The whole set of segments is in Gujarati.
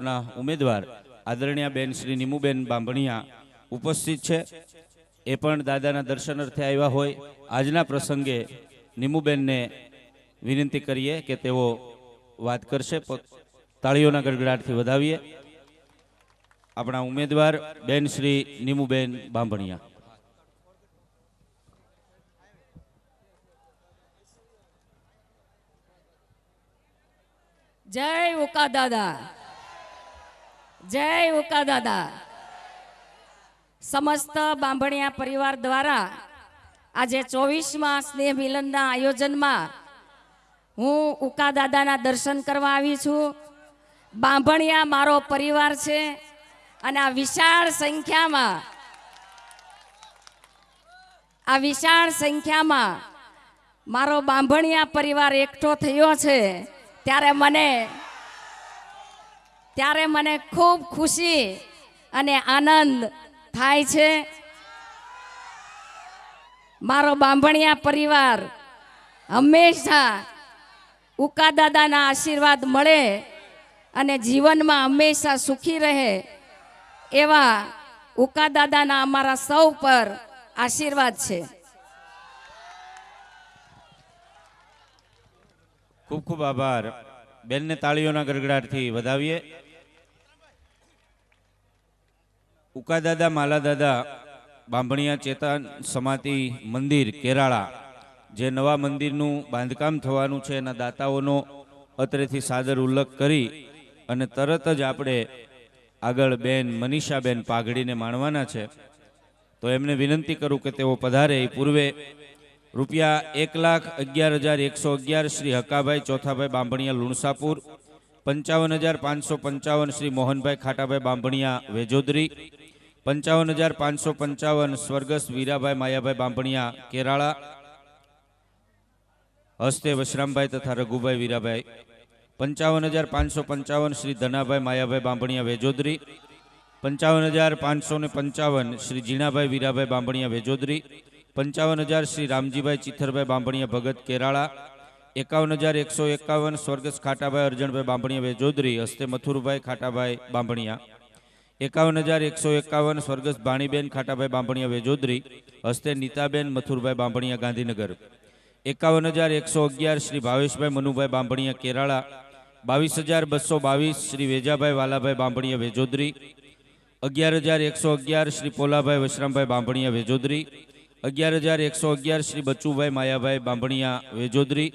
ભાજપના ઉમેદવાર આદરણીય બેન શ્રી નિમુબેન બાંભણિયા ઉપસ્થિત છે. એ પણ દાદાના દર્શન અર્થે આવ્યા હોય. આજના પ્રસંગે નિમુબેનને વિનંતી કરીએ કે તેઓ વાત કરશે. તાળીઓના ગડગડાટથી વધાવીએ. આપણા ઉમેદવાર બેન શ્રી નિમુબેન બાંભણિયા. જય ઉકા દાદા. જય ઉકા દાદા. સમસ્ત બાંભણિયા પરિવાર દ્વારા આજે ચોવીસમાં સ્નેહ મિલનના આયોજનમાં હું ઉકા દાદાના દર્શન કરવા આવી છું. બાંભણિયા મારો પરિવાર છે અને આ વિશાળ સંખ્યામાં, આ વિશાળ સંખ્યામાં મારો બાંભણિયા પરિવાર એકઠો થયો છે. ત્યારે મને ત્યારે મને ખૂબ ખુશી અને આનંદ થાય છે. મારો બાંભણિયા પરિવાર હંમેશા ઉકા દાદાના આશીર્વાદ મળે અને જીવનમાં હંમેશા સુખી રહે એવા ઉકા દાદાના અમારા સૌ પર આશીર્વાદ છે. ખૂબ ખૂબ આભાર. બેનને તાળીઓના ગરગડાટથી વધાવીએ. ઉકા દાદા માલા દાદા બાંભણિયા ચેતન સમાતિ મંદિર, કેરાળા, જે નવા મંદિરનું બાંધકામ થવાનું છે, એના દાતાઓનો અત્રેથી સાદર ઉલ્લેખ કરી અને તરત જ આપણે આગળ બેન મનીષાબેન પાઘડીને માણવાના છે. તો એમને વિનંતી કરું કે તેઓ પધારે. એ પૂર્વે રૂપિયા એક લાખ અગિયાર હજાર એકસો અગિયાર શ્રી હકાભાઈ, ચોથાભાઈ બાંભણિયા, લુણસાપુર, પંચાવન હજાર પાંચસો પંચાવન શ્રી મોહનભાઈ ખાટાભાઈ બાંભણિયા, વેજોદરી, પંચાવન હજાર પાંચસો પંચાવન સ્વર્ગસ્થ વીરાભાઈ માયાભાઈ બાંભણિયા, કેરાળા, હસ્તે વશરામભાઈ તથા રઘુભાઈ વીરાભાઈ, પંચાવન હજાર પાંચસો પંચાવન શ્રી ધનાભાઈ માયાભાઈ બાંભણિયા, વેજોદરી, પંચાવન હજાર પાંચસો ને પંચાવન શ્રી જીણાભાઈ વીરાભાઈ બાંભણિયા, વેજોદરી પંચાવન હજાર શ્રી રામજીભાઈ ચિથરભાઈ બાંભણીયા ભગત કેરાળા, એકાવન હજાર એકસો એકાવન સ્વર્ગસ્થ ખાટાભાઈ અર્જણભાઈ બાંભણિયા ચૌધરી હસ્તે મથુરભાઈ ખાટાભાઈ બાંભણિયા, એકાવન હજાર એકસો એકાવન સ્વર્ગસ્થ ભાણીબેન ખાટાભાઈ બાંભણિયા વેજોદરી હસ્તે નીતાબેન મથુરભાઈ બાંભણીયા ગાંધીનગર, એકાવન હજાર એકસો અગિયાર શ્રી ભાવેશભાઈ મનુભાઈ બાંભણીયા કેરાળા, બાવીસ હજાર બસો બાવીસ શ્રી વેજાભાઈ વાલાભાઈ બાંભણીયા વેજોદરી અગિયાર હજાર એકસો અગિયાર શ્રી પોલાભાઈ વશરામભાઈ બાંભણીયા વેજોદરી અગિયાર હજાર એકસો અગિયાર શ્રી બચ્ચુભાઈ માયાભાઈ બાંભણિયા વેજોદરી.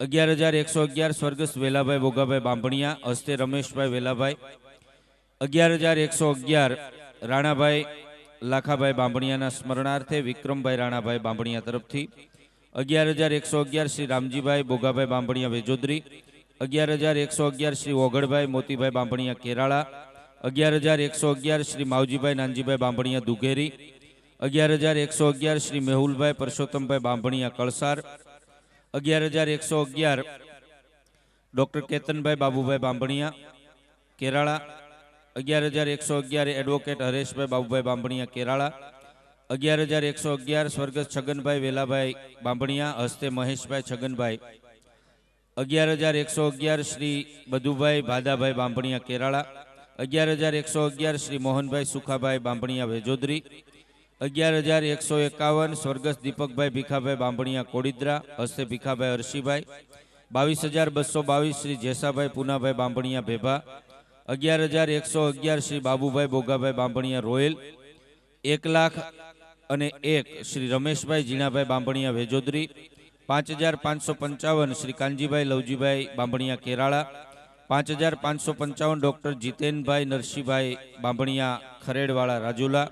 અગિયાર હજાર એકસો અગિયાર સ્વર્ગસ્થ વેલાભાઈ ભોગાભાઈ બાંભણિયા, હસ્તે રમેશભાઈ વેલાભાઈ. અગિયાર હજાર એકસો અગિયાર રાણાભાઈ લાખાભાઈ બાંભણિયાના સ્મરણાર્થે વિક્રમભાઈ રાણાભાઈ બાંભણિયા તરફથી. અગિયાર હજાર એકસો અગિયાર શ્રી રામજીભાઈ ભોગાભાઈ બાંભણિયા વેજોદરી. અગિયાર હજાર એકસો અગિયાર શ્રી ઓગળભાઈ મોતીભાઈ બાંભણિયા કેરાળા. અગિયાર હજાર એકસો અગિયાર શ્રી માવજીભાઈ નાનજીભાઈ બાંભણિયા દુઘેરી. અગિયાર હજાર એકસો અગિયાર શ્રી મેહુલભાઈ પરસોત્તમભાઈ બાંભણિયા કળસાર. અગિયાર હજાર એકસો અગિયાર ડૉક્ટર કેતનભાઈ બાબુભાઈ બાંભણિયા કેરાળા. અગિયાર હજાર એકસો અગિયાર એડવોકેટ હરેશભાઈ બાબુભાઈ બાંભણિયા કેરાળા. અગિયાર હજાર એકસો અગિયાર સ્વર્ગસ્થ છગનભાઈ વેલાભાઈ બાંભણિયા, હસ્તે મહેશભાઈ છગનભાઈ. અગિયાર હજાર એકસો અગિયાર શ્રી બધુભાઈ ભાદાભાઈ બાંભણિયા કેરાળા. અગિયાર હજાર એકસો અગિયાર શ્રી મોહનભાઈ સુખાભાઈ બાંભણિયા વેજોદરી. અગિયાર હજાર એકસો એકાવન સ્વર્ગસ્થ દીપકભાઈ ભીખાભાઈ બાંભણિયા કોડિદ્રા, હસ્તે ભીખાભાઈ હર્ષિભાઈ બાવીસ હજાર બસો બાવીસ શ્રી જેસાભાઈ પુનાભાઈ બાંભણિયા ભેભા. અગિયાર હજાર એકસો અગિયાર શ્રી બાબુભાઈ બોગાભાઈ બાંભણિયા રોયલ. એક લાખ અને એક શ્રી રમેશભાઈ જીણાભાઈ બાંભણિયા વેજોદરી. પાંચ હજાર પાંચસો પંચાવન શ્રી કાનજીભાઈ લવજીભાઈ બાંભણિયા કેરાળા. પાંચ હજાર પાંચસો પંચાવન ડૉક્ટર જીતેનભાઈ નરસિંહભાઈ બાંભણિયા ખરેડવાળા રાજુલા.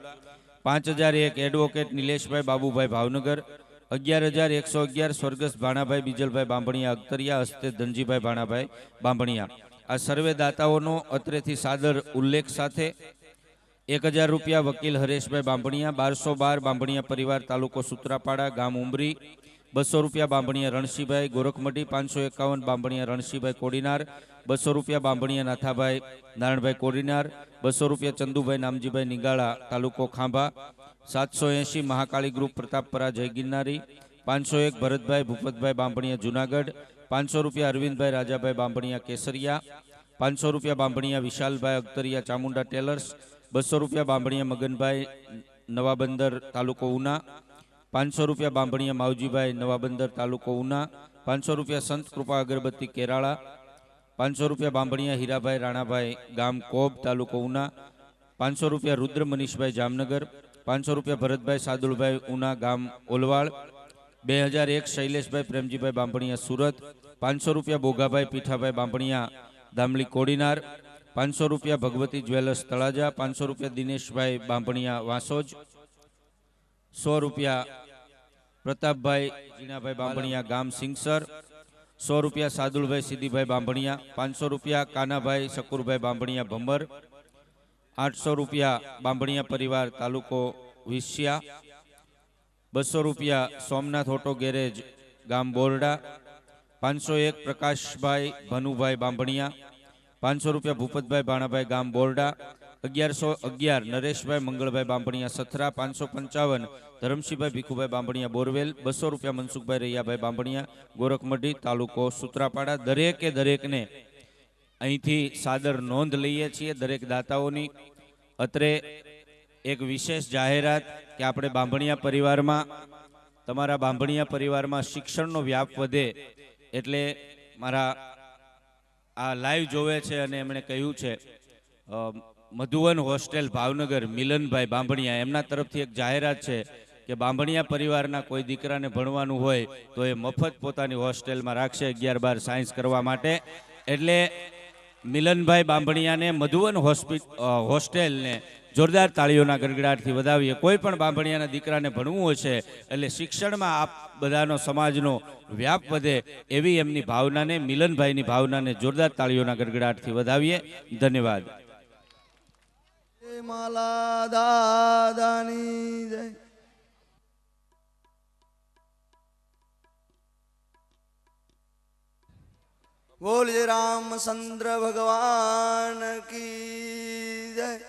પાંચ હજાર એક એડવોકેટ નિલેશભાઈ બાબુભાઈ ભાવનગર, અગિયાર હજાર એકસો અગિયાર સ્વર્ગસ્થ ભાણાભાઈ બીજલભાઈ બાંભણિયા, અખતરિયા હસ્તે ધનજીભાઈ ભાણાભાઈ બાંભણિયા. આ સર્વે દાતાઓનો અત્રેથી સાદર ઉલ્લેખ સાથે એક હજાર રૂપિયા વકીલ હરેશભાઈ બાંભણિયા, બારસો બાર બાંભણિયા પરિવાર તાલુકો સુત્રાપાડા, ગામ ઉમરી બસો રૂપિયા બાંભણીયા રણશીભાઈ ગોરખમઢી, પાંચસો એકાવન બાંભણીયા રણશીભાઈ કોડીનાર, બસો રૂપિયા બાંભણીયા નાથાભાઈ નારાયણભાઈ કોડીનાર, બસો રૂપિયા ચંદુભાઈ નામજીભાઈ નિગાળા તાલુકો ખાંભા, સાતસો એંશી મહાકાળી ગ્રુપ પ્રતાપપરા જય ગિરનારી, પાંચસો એક ભરતભાઈ ભૂપતભાઈ બાંભણીયા જુનાગઢ, પાંચસો રૂપિયા અરવિંદભાઈ રાજાભાઈ બાંભણીયા કેસરિયા, પાંચસો રૂપિયા બાંભણિયા વિશાલભાઈ અખ્તરિયા ચામુંડા ટેલર્સ, બસો રૂપિયા બાંભણિયા મગનભાઈ નવાબંદર તાલુકો ઉના પાંચસો રૂપિયા બાંભણિયા માવજીભાઈ નવાબંદર તાલુકો ઉના, પાંચસો રૂપિયા સંત કૃપા અગરબત્તી કેરાળા, પાંચસો રૂપિયા બાંભણિયા હીરાભાઈ રાણાભાઈ ગામ કોબ તાલુકો ઉના, પાંચસો રૂપિયા રુદ્ર મનીષભાઈ જામનગર, પાંચસો રૂપિયા ભરતભાઈ સાદુલભાઈ ઉના ગામ ઓલવાળ બે હજાર એક શૈલેષભાઈ પ્રેમજીભાઈ બાંભણિયા સુરત, પાંચસો રૂપિયા બોગાભાઈ પીઠાભાઈ બાંભણિયા દામલી કોડીનાર, પાંચસો રૂપિયા ભગવતી જ્વેલર્સ તળાજા, પાંચસો રૂપિયા દિનેશભાઈ બાંભણિયા વાંસોજ, સો રૂપિયા પ્રતાપભાઈ જીણાભાઈ બાંભણિયા, ગામ સિંગસર. સો રૂપિયા સાદુલભાઈ, સિદ્ધિભાઈ બાંભણિયા. પાંચસો રૂપિયા કાનાભાઈ, શકુરભાઈ બાંભણિયા ભંબર આઠસો રૂપિયા બાંભણિયા પરિવાર, તાલુકો વિસ્યા. બસો રૂપિયા સોમનાથ ઓટો ગેરેજ, ગામ બોરડા. પાંચસો એક પ્રકાશભાઈ, ભનુભાઈ બાંભણિયા. પાંચસો રૂપિયા ભૂપતભાઈ ભાણાભાઈ, ગામ બોરડા. અગિયારસો અગિયાર, નરેશભાઈ મંગળભાઈ બાંભણિયા સથરા, પાંચસો પંચાવન, ધરમસિંહભાઈ ભીખુભાઈ બાંભણિયા બોરવેલ, બસો રૂપિયા મનસુખભાઈ રૈયાભાઈ બાંભણિયા, ગોરખમઢી તાલુકો સુત્રાપાડા. દરેકે દરેકને અહીંથી સાદર નોંધ લઈએ છીએ. દરેક દાતાઓની અત્રે એક વિશેષ જાહેરાત કે આપણે બાંભણિયા પરિવારમાં, તમારા બાંભણિયા પરિવારમાં શિક્ષણનો વ્યાપ વધે એટલે મારા આ લાઈવ જોવે છે અને એમણે કહ્યું છે. મધુવન હોસ્ટેલ, ભાવનગર, મિલનભાઈ બાંભણિયા, એમના તરફથી એક જાહેરાત છે કે બાંભણિયા પરિવારના કોઈ દીકરાને ભણવાનું હોય તો એ મફત પોતાની હોસ્ટેલમાં રાખશે અગિયાર બાર સાયન્સ કરવા માટે. એટલે મિલનભાઈ બાંભણિયાને મધુવન હોસ્ટેલને જોરદાર તાળીઓના ગડગડાટથી વધાવીએ. કોઈ પણ બાંભણિયાના દીકરાને ભણવું હશે એટલે શિક્ષણમાં આપ બધાનો સમાજનો વ્યાપ વધે એવી એમની ભાવનાને, મિલનભાઈની ભાવનાને જોરદાર તાળીઓના ગડગડાટથી વધાવીએ. ધન્યવાદ. માલા દાદાની જય. બોલ જય રામચંદ્ર ભગવાન કી જય.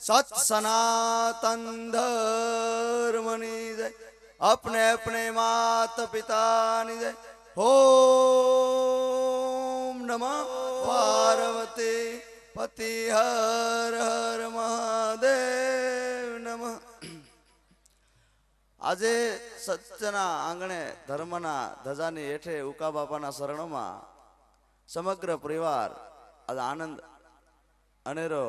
સત સનાતન ધર્મની જય. અપને અપને માત પિતાની જય. ઓમ નમઃ. પાર્વતી પતિ હર હર મહાદેવ નમ આજે સચ્ચના આંગણે ધર્મના ધજાની હેઠે ઉકા બાપાના શરણોમાં સમગ્ર પરિવાર આજે આનંદ અનેરો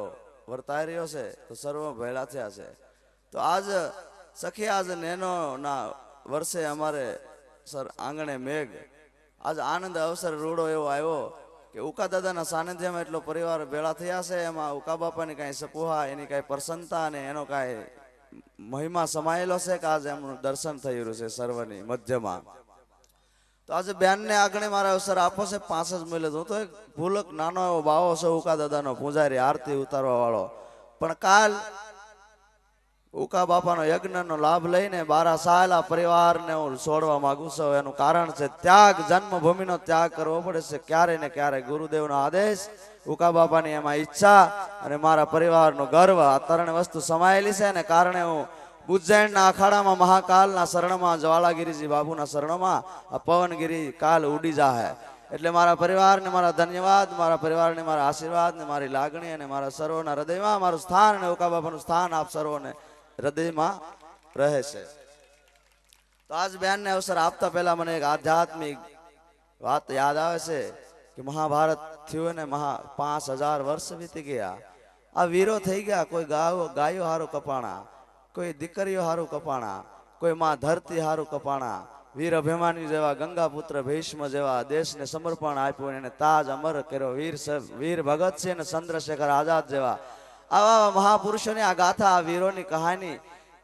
વર્તાઈ રહ્યો છે, તો સર્વ ભેળા થયા છે. તો આજ સખી આજ નેનોના વર્ષે અમારે સર આંગણે મેઘ, આજ આનંદ અવસર રૂડો એવો આવ્યો કે ઉકા દાદાના સાનિધ્યમાં એટલો પરિવાર ભેળા થયા છે, એમાં ઉકા બાપાની કાંઈ સપુહા એની કાંઈ પ્રસન્નતા અને એનો કાંઈ મહિમા સમાયેલો છે કે આજે એમનું દર્શન થઈ રહ્યું છે સર્વની મધ્યમાં. તો આજે બેનને આગળ મારા અવસર આપો છે, પાંચ જ મિલે હું તો એક ભૂલક નાનો એવો બાવો છે ઉકા દાદાનો પૂજારી, આરતી ઉતારવા વાળો. પણ કાલ ઉકા બાપાનો યજ્ઞનો લાભ લઈને બારા સાયલા પરિવારને હું છોડવા માંગુ છું. એનું કારણ છે ત્યાગ, જન્મભૂમિનો ત્યાગ કરવો પડે છે ક્યારે ને ક્યારે. ગુરુદેવનો આદેશ, ઉકા બાપાની એમાં ઈચ્છા અને મારા પરિવારનો ગર્વ. આ ત્રણ વસ્તુ સમાયેલી છે ને કારણે હું ઉજ્જૈનના અખાડામાં મહાકાલના શરણમાં, જ્વાલાગીરીજી બાબુના શરણમાં, આ પવનગીરી કાલ ઉડી જાહે. એટલે મારા પરિવારને મારા ધન્યવાદ, મારા પરિવારને મારા આશીર્વાદ ને મારી લાગણી અને મારા સર્વના હૃદયમાં મારું સ્થાન અને ઉકા બાપાનું સ્થાન આપ સર્વોને હૃદયમાં રહે છે. તો આજ બેનને અવસર આપતા પહેલા મને એક આધ્યાત્મિક વાત યાદ આવે છે કે મહાભારત થયું ને મહા પાંચ હજાર વર્ષ વીતી ગયા. આ વીરો થઈ ગયા, કોઈ ગાયો ગાયો હારું કપાણા, કોઈ દીકરીઓ હારું કપાણા, કોઈ માં ધરતી હારું કપાણા, વીર અભિમાની જેવા, ગંગાપુત્ર ભીષ્મ જેવા, દેશને સમર્પણ આપ્યું એને તાજ અમર કર્યો. વીર વીર ભગતસિંહ અને ચંદ્રશેખર આઝાદ જેવા આવા મહાપુરુષોની આ ગાથા, આ વીરોની કહાની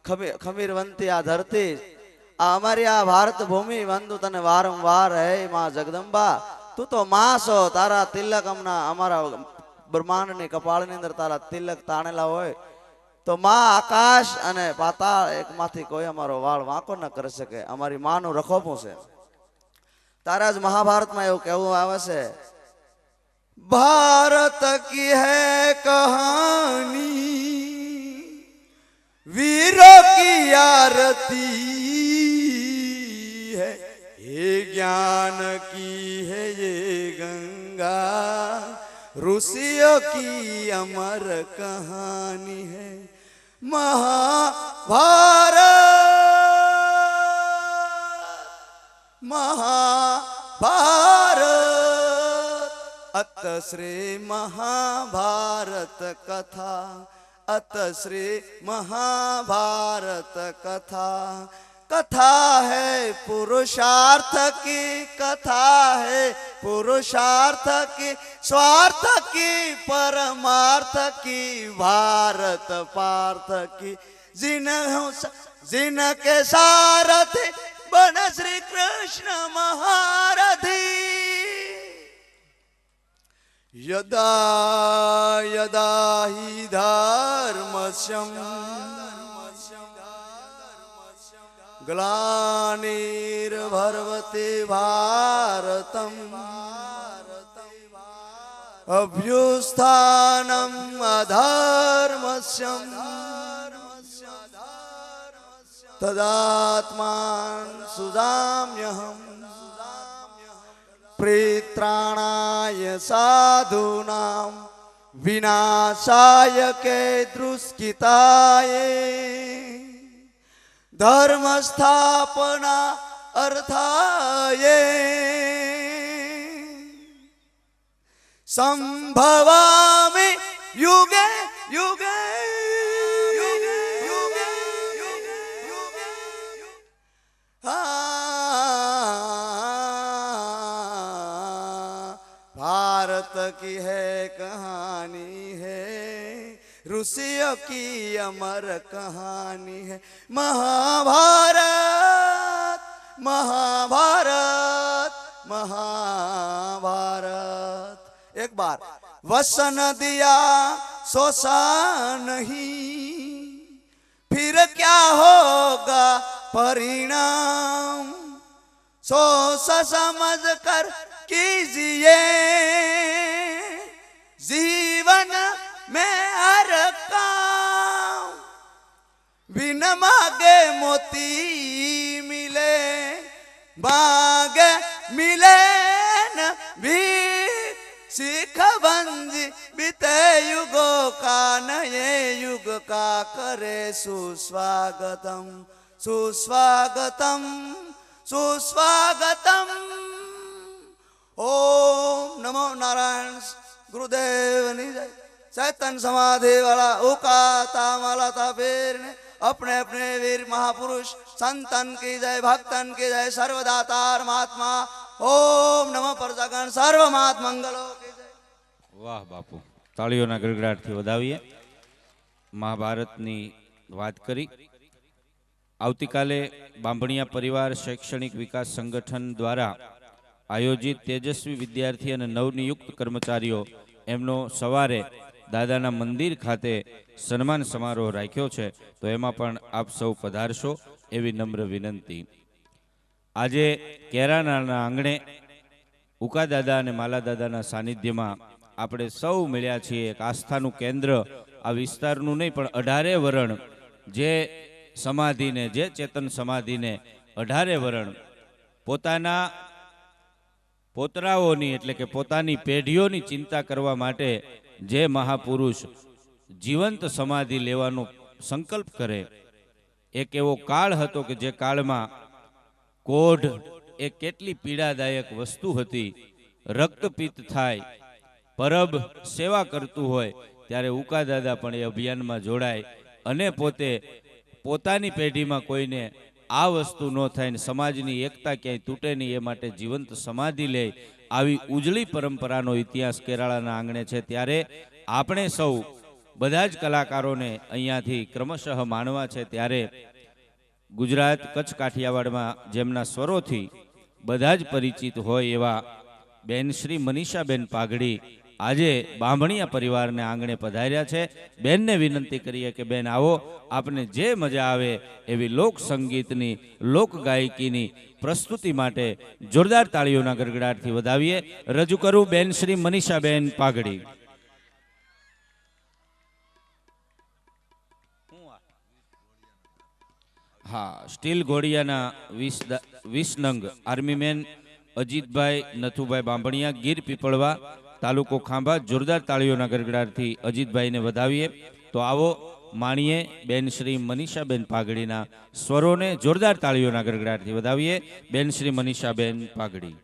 ખમી, ખમીરવંતી આ ધરતી. આ અમારી આ ભારત ભૂમિ વંદુ તને વારંવાર, હે માં જગદંબા. તું તો માં છો, તારા તિલક હમણાં અમારા બ્રહ્માંડની કપાળની અંદર તારા તિલક તાણેલા હોય. તો માં આકાશ અને પાતાળ એકમાંથી કોઈ અમારો વાળ વાંકો ન કરી શકે. અમારી માનું રખોપું છે. તારા જ મહાભારતમાં એવું કહેવું આવે છે भारत की है कहानी। वीरों की आरती है, ये ज्ञान की है ये गंगा। ऋषियों की अमर कहानी है, महाभारत। महाभारत। अत श्री महाभारत कथा अत श्री महाभारत कथा कथा है पुरुषार्थ की कथा है पुरुषार्थ की स्वार्थ की परमार्थ की भारत पार्थ की जिन जिनके सारथी बन श्री कृष्ण महारथी યદા યદા હિ ધર્મસ્યમ ગ્લાનિર્ભર્વતે ભારતમ અભ્યુસ્થાનમ અધર્મસ્યમ તદાત્માન સુદામ્યહમ પ્રિત્રાણાય સાધુનામ વિનાશાય કે દૃષ્કિતાય ધર્મ સ્થાપના અર્થાય સંભવામી યુગે યુગે ऋषियों की अमर कहानी है। महाभारत महाभारत महाभारत। एक बार वसन दिया सोसा नहीं फिर क्या होगा परिणाम? सोच समझ कर कीजिए। जीवन में हर काम बिन मांगे मोती मिले मांगे मिले न भी सीख बंजी बीते युगों का नए युग का करे सुस्वागतम सुस्वागतम सुस्वागतम ઓમ નમો નારાયણ ગુરુદેવની જય ચૈતન સમાધિ વાળા ઉકાતા માલાતા ફેરને अपने अपने वीर महापुरुष संतन की जय भक्तन की जय सर्वदातार महात्मा ओम नमो प्रजागण सर्व मात मंगलो की जय વાહ બાપુ તાળીઓના ગડગડાટથી વધાવીએ મહાભારતની વાત કરી આવતીકાલે બાંભણિયા પરિવાર શૈક્ષણિક વિકાસ સંગઠન દ્વારા આયોજિત તેજસ્વી વિદ્યાર્થી અને નવનિયુક્ત કર્મચારીઓ એમનો સવારે દાદાના મંદિર ખાતે સન્માન સમારોહ રાખ્યો છે, તો એમાં પણ આપ સૌ પધારશો એવી નમ્ર વિનંતી. આજે કેરાનાના આંગણે ઉકા દાદા અને માલા દાદાના સાનિધ્યમાં આપણે સૌ મળ્યા છીએ. એક આસ્થાનું કેન્દ્ર આ વિસ્તારનું નહીં, પણ અઢારે વરણ જે સમાધિને, જે ચેતન સમાધિને અઢારે વરણ પોતાના પોતરાઓની એટલે કે પોતાની પેઢીઓની ચિંતા કરવા માટે જે મહાપુરુષ જીવંત સમાધિ લેવાનો સંકલ્પ કરે, એક એવો કાળ હતો કે જે કાળમાં કોઢ એ કેટલી પીડાદાયક વસ્તુ હતી. રક્તપિત થાય, પરબ સેવા કરતું હોય, ત્યારે ઉકા દાદા પણ એ અભિયાનમાં જોડાય અને પોતે પોતાની પેઢીમાં કોઈને આ વસ્તુ ન થાય ને સમાજની એકતા ક્યાંય તૂટે નહીં, એ માટે જીવંત સમાધિ લે. આવી ઉજળી પરંપરાનો ઇતિહાસ કેરાળાના આંગણે છે. ત્યારે આપણે સૌ બધા જ કલાકારોને અહીંયાથી ક્રમશઃ માણવા છે. ત્યારે ગુજરાત કચ્છ કાઠિયાવાડમાં જેમના સ્વરોથી બધા જ પરિચિત હોય એવા બેન શ્રી મનીષાબેન પાઘડી આજે બાંભણીયા પરિવારને આંગણે પધાર્યા છે. બેનને વિનંતી કરીએ કે, બેન, આવો. આપને જે મજા આવે એવી લોક સંગીતની લોક ગાયકીની પ્રસ્તુતિ માટે જોરદાર તાળીઓના ગરગડાટથી વધાવીએ. રજૂ કરું બેન શ્રી મનીષાબેન પાઘડી. હા, સ્ટીલ ઘોડિયાના વીસ વિસનંગ વીસ નંગ આર્મીમેન અજીતભાઈ, નથુભાઈ બાંભણિયા, ગીર પીપળવા તાલુકો ખાંભા, જોરદાર તાળીઓના ગરગડાટથી અજીતભાઈને વધાવીએ. તો આવો માણીએ બેન શ્રી મનીષાબેન પાઘડીના સ્વરોને જોરદાર તાળીઓના ગરગડાટથી વધાવીએ. બેન શ્રી મનીષાબેન પાઘડી.